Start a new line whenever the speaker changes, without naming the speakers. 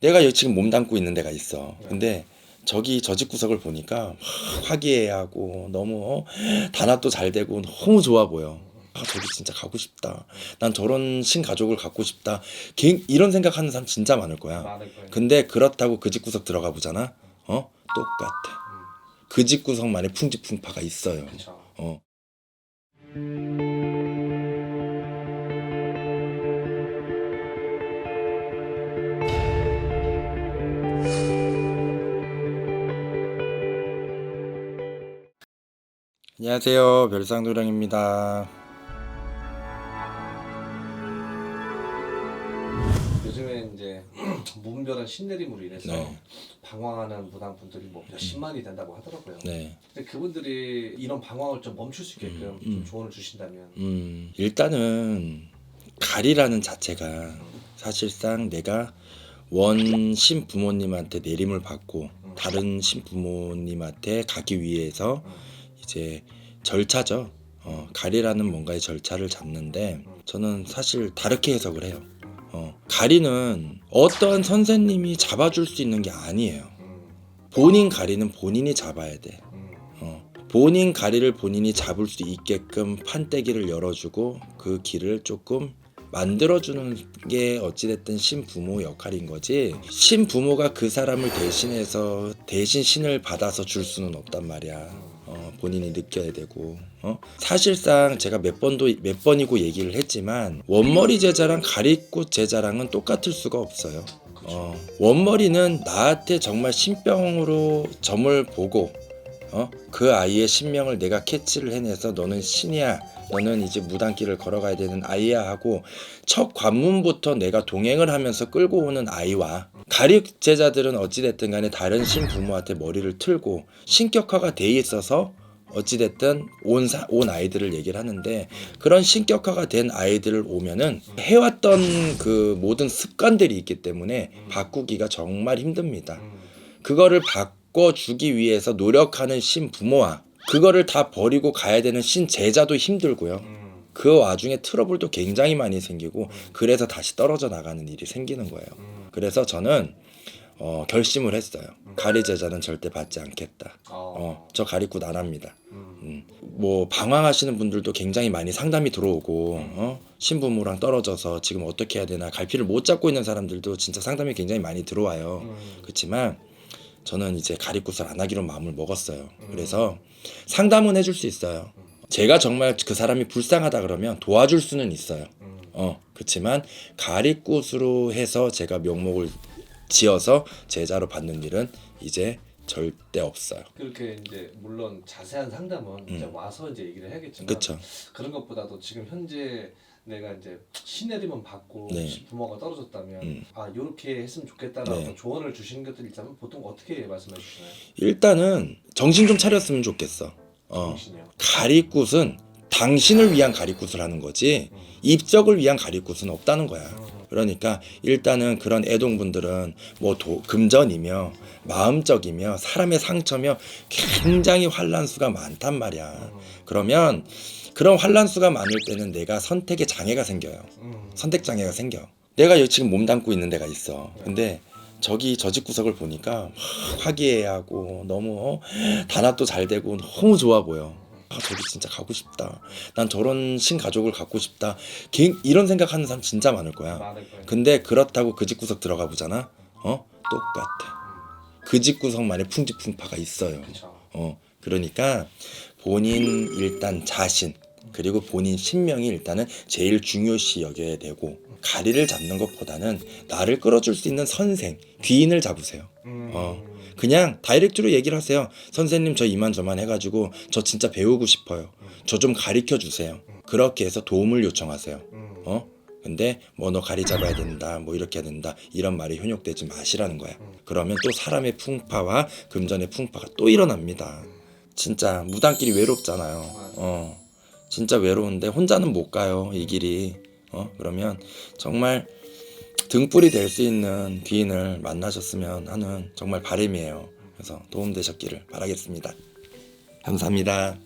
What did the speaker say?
내가 여기 지금 몸담고 있는 데가 있어. 근데 저기 저 집 구석을 보니까 막 화기애애하고 너무 어? 단합도 잘 되고 너무 좋아 보여. 아 저기 진짜 가고 싶다. 난 저런 신가족을 갖고 싶다. 개인- 이런 생각하는 사람 진짜 많을 거야. 근데 그렇다고 그 집 구석 들어가 보잖아. 어? 똑같아. 그 집 구석만의 풍지풍파가 있어요. 어. 안녕하세요. 별상도령입니다.
요즘에 이제 무분별한 신내림으로 인해서
네.
방황하는 무당분들이 뭐 몇십만이 된다고 하더라고요.
네.
근데 그분들이 이런 방황을 좀 멈출 수 있게끔
음,
좀
음.
조언을 주신다면
음, 일단은 가리라는 자체가 사실상 내가 원 신 부모님한테 내림을 받고 다른 신 부모님한테 가기 위해서
음.
이제 절차죠. 어, 가리라는 뭔가의 절차를 잡는데 저는 사실 다르게 해석을 해요. 어, 가리는 어떠한 선생님이 잡아줄 수 있는 게 아니에요.
음,
본인 가리는 본인이 잡아야 돼.
음,
어, 본인 가리를 본인이 잡을 수 있게끔 판때기를 열어주고 그 길을 조금 만들어주는 게 어찌됐든 신부모 역할인 거지 신부모가 그 사람을 대신해서 대신 신을 받아서 줄 수는 없단 말이야 어, 본인이 느껴야 되고 어? 사실상 제가 몇 번도 몇 번이고 얘기를 했지만 원머리 제자랑 가리꽃 제자랑은 똑같을 수가 없어요 어, 원머리는 나한테 정말 신병으로 점을 보고 어? 그 아이의 신명을 내가 캐치를 해내서 너는 신이야. 너는 이제 무단길을 걸어가야 되는 아이야 하고 첫 관문부터 내가 동행을 하면서 끌고 오는 아이와 가릭 제자들은 어찌됐든 간에 다른 신 부모한테 머리를 틀고 신격화가 돼 있어서 어찌됐든 온, 사, 온 아이들을 얘기를 하는데 그런 신격화가 된 아이들을 오면은 해왔던 그 모든 습관들이 있기 때문에 바꾸기가 정말 힘듭니다.
음,
그거를 바꿔주기 위해서 노력하는 신 부모와 그거를 다 버리고 가야 되는 신 제자도 힘들고요.
음,
그 와중에 트러블도 굉장히 많이 생기고 그래서 다시 떨어져 나가는 일이 생기는 거예요.
음.
그래서 저는 어, 결심을 했어요. 가리 제자는 절대 받지 않겠다.
어,
어, 저 가리꾼 안 합니다.
음,
음, 뭐 방황하시는 분들도 굉장히 많이 상담이 들어오고 어? 신부모랑 떨어져서 지금 어떻게 해야 되나 갈피를 못 잡고 있는 사람들도 진짜 상담이 굉장히 많이 들어와요.
음,
그렇지만 저는 이제 가리굿을 안 하기로 마음을 먹었어요. 그래서 상담은 해줄 수 있어요. 제가 정말 그 사람이 불쌍하다 그러면 도와줄 수는 있어요.
음,
어, 그렇지만 가리굿으로 해서 제가 명목을 지어서 제자로 받는 일은 이제 절대 없어요.
그렇게 이제 물론 자세한 상담은 이제 와서 이제 얘기를 해야겠지만
그렇죠.
그런 것보다도 지금 현재 내가 이제 신내림은 받고
네.
부모가 떨어졌다면
음.
아 이렇게 했으면 좋겠다라고
네.
조언을 주시는 것들이 있다면 보통 어떻게 말씀해 주시나요?
일단은 정신 좀 차렸으면 좋겠어. 어,
정신이요.
가리굿은 당신을 위한 가리굿을 하는 거지 입적을 위한 가리굿은 없다는 거야. 그러니까 일단은 그런 애동분들은 뭐 도, 금전이며 마음적이며 사람의 상처며 굉장히 환란수가 많단 말이야. 그러면 그런 환란수가 많을 때는 내가 선택의 장애가 생겨요.
음,
선택 장애가 생겨. 내가 지금 몸 담고 있는 데가 있어. 근데 저기 저 집 구석을 보니까 막 화기애애하고 너무 어? 단합도 잘 되고 너무 좋아 보여. 아 저기 진짜 가고 싶다. 난 저런 신가족을 갖고 싶다. 개인- 이런 생각하는 사람 진짜 많을 거야.
많을 거예요.
근데 그렇다고 그 집 구석 들어가 보잖아. 어? 똑같아. 그 집 구석만의 풍지풍파가 있어요.
그렇죠.
어, 그러니까 본인 일단 자신 그리고 본인 신명이 일단은 제일 중요시 여겨야 되고 가리를 잡는 것보다는 나를 끌어줄 수 있는 선생 귀인을 잡으세요.
음,
어. 그냥 다이렉트로 얘기를 하세요. 선생님 저 이만 저만 해가지고 저 진짜 배우고 싶어요. 저 좀 가르쳐 주세요. 그렇게 해서 도움을 요청하세요.
음,
어? 근데 뭐 너 가리 잡아야 된다 뭐 이렇게 해야 된다 이런 말이 현혹되지 마시라는 거야 그러면 또 사람의 풍파와 금전의 풍파가 또 일어납니다 진짜 무단길이 외롭잖아요 어 진짜 외로운데 혼자는 못 가요 이 길이 어 그러면 정말 등불이 될 수 있는 귀인을 만나셨으면 하는 정말 바람이에요. 그래서 도움 되셨기를 바라겠습니다. 감사합니다